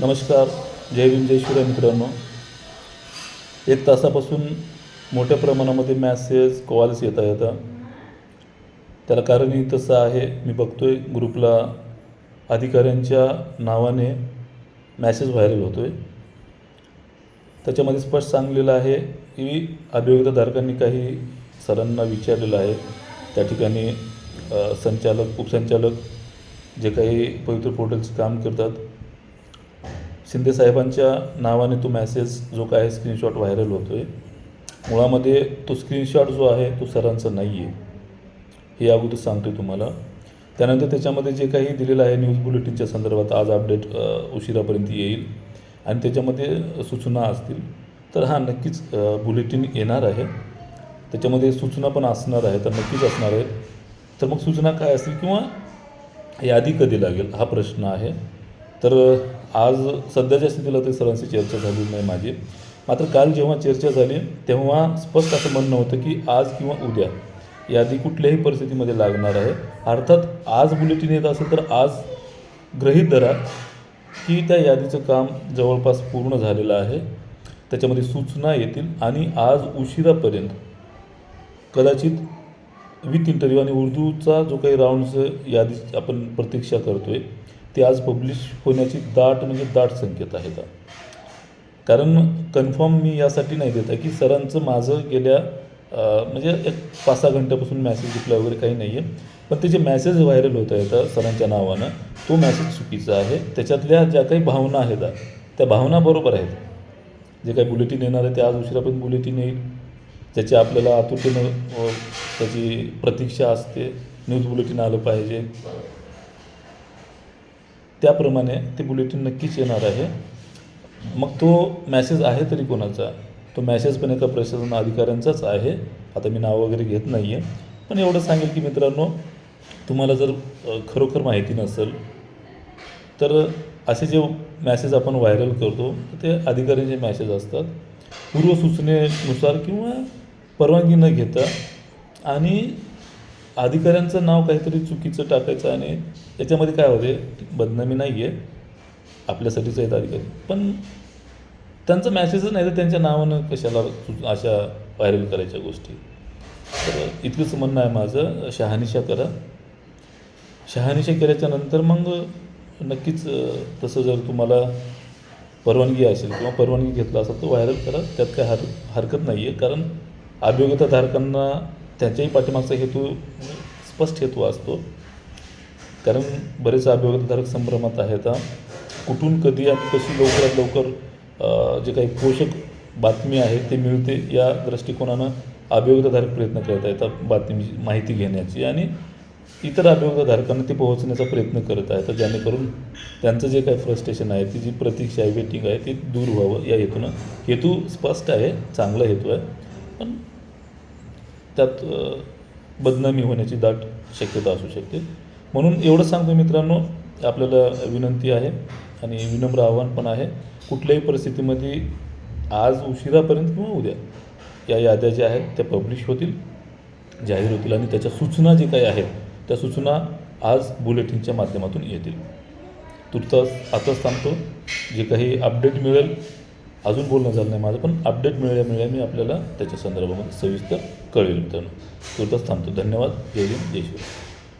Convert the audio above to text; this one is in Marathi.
नमस्कार जय भीम जय शिवराय मित्रांनो. एक तासापासून मोठ्या प्रमाणामध्ये मॅसेज कॉल्स येता आहेत. त्याला कारणही तसं आहे मी बघतो आहे ग्रुपला अधिकाऱ्यांच्या नावाने मॅसेज व्हायरल होतो आहे त्याच्यामध्ये स्पष्ट सांगलेलं आहे की अभियोगिताधारकांनी काही सरांना विचारलेलं आहे. त्या ठिकाणी संचालक उपसंचालक जे काही पवित्र पोर्टलचं काम करतात शिंदे साहेबांच्या नावाने तो मॅसेज जो काय स्क्रीनशॉट व्हायरल होतो आहे मुळामध्ये तो स्क्रीनशॉट जो आहे तो सरांचा नाही आहे हे अगोदर सांगतो तुम्हाला. त्यानंतर त्याच्यामध्ये जे काही दिलेलं आहे न्यूज बुलेटिनच्या संदर्भात आज अपडेट उशिरापर्यंत येईल आणि त्याच्यामध्ये सूचना असतील तर हा नक्कीच बुलेटिन येणार आहे. त्याच्यामध्ये सूचना पण असणार आहे तर नक्कीच असणार आहे. तर मग सूचना काय असतील किंवा यादी कधी लागेल हा प्रश्न आहे. तर आज सध्याच्या स्थितीला तरी सरांशी चर्चा झाली नाही माझी. मात्र काल जेव्हा चर्चा झाली तेव्हा स्पष्ट असं म्हणणं होतं की आज किंवा उद्या यादी कुठल्याही परिस्थितीमध्ये लागणार आहे. अर्थात आज बुलेटिन येत असेल तर आज ग्रहीत धरा की त्या यादीचं काम जवळपास पूर्ण झालेलं आहे. त्याच्यामध्ये सूचना येतील आणि आज उशिरापर्यंत कदाचित विथ इंटरव्ह्यू आणि उर्दूचा जो काही राऊंडचं यादी आपण प्रतीक्षा करतो आहे ते आज पब्लिश होण्याची दाट म्हणजे दाट संकेत आहेत कारण कन्फर्म मी यासाठी नाही देत आहे की सरांचं माझं गेल्या म्हणजे एक पाच सहा घंट्यापासून मॅसेज रिप्लाय वगैरे काही नाही आहे पण ते जे मॅसेज व्हायरल होत आहेत सरांच्या नावानं तो मॅसेज चुकीचा आहे. त्याच्यातल्या ज्या काही भावना आहेत त्या भावना बरोबर आहेत. जे काही बुलेटिन येणार आहे ते आज उशिरापर्यंत बुलेटिन येईल. ज्याची आपल्याला आतुरतेनं त्याची प्रतीक्षा असते न्यूज बुलेटिन आलं पाहिजे. त्याप्रमाणे ते बुलेटिन नक्कीच येणार आहे. मग तो मॅसेज आहे तरी कोणाचा? तो मॅसेज पण एका प्रशासन अधिकाऱ्यांचाच आहे. आता मी नाव वगैरे घेत नाही आहे पण एवढं सांगेल की मित्रांनो तुम्हाला जर खरोखर माहिती नसेल तर असे जे मॅसेज आपण व्हायरल करतो तर ते अधिकाऱ्यांचे मॅसेज असतात. पूर्वसूचनेनुसार किंवा परवानगी न घेता आणि अधिकाऱ्यांचं नाव काहीतरी चुकीचं टाकायचं आणि त्याच्यामध्ये काय होते बदनामी नाही आहे आपल्यासाठीच आहेत अधिकारी. पण त्यांचं मॅसेजच नाही तर त्यांच्या नावानं कशाला अशा व्हायरल करायच्या गोष्टी. तर इतकंच म्हणणं आहे माझं. शहानिशा करा. शहानिशा केल्याच्यानंतर मग नक्कीच तसं जर तुम्हाला परवानगी असेल किंवा परवानगी घेतला असेल तर व्हायरल करा. त्यात काय हर हरकत नाही आहे कारण अभियोगिताधारकांना त्यांच्याही पाठीमागचा हेतू स्पष्ट हेतू असतो. कारण बरेच अभियोगिताधारक संभ्रमात आहेत कुठून कधी आणि कशी लवकरात लवकर जे काही पोषक बातमी आहे ते मिळते या दृष्टिकोनानं अभियोगिताधारक प्रयत्न करत आहेत बातमी माहिती घेण्याची. आणि इतर अभियोगिताधारकांना ते पोहोचण्याचा प्रयत्न करत आहेत जेणेकरून त्यांचं जे काही फ्रस्ट्रेशन आहे ती जी प्रतीक्षा आहे वेटिंग आहे ती दूर व्हावं. या हेतूनं हेतू स्पष्ट आहे चांगला हेतू आहे. पण त्यात बदनामी होण्याची दाट शक्यता असू शकते. म्हणून एवढं सांगतो मित्रांनो आपल्याला विनंती आहे आणि विनम्र आव्हान पण आहे. कुठल्याही परिस्थितीमध्ये आज उशिरापर्यंत किंवा उद्या या याद्या ज्या आहेत त्या पब्लिश होतील जाहीर होतील आणि त्याच्या सूचना जे काही आहेत त्या सूचना आज बुलेटिनच्या माध्यमातून येतील. तुर्तास आताच थांबतो. जे काही अपडेट मिळेल अजून बोलणं झालं नाही माझं पण अपडेट मिळल्या मिळल्या मी आपल्याला त्याच्या संदर्भामध्ये सविस्तर कळेल मित्रांनो. तुर्तास थांबतो. धन्यवाद. जय हिंद जय शिवराय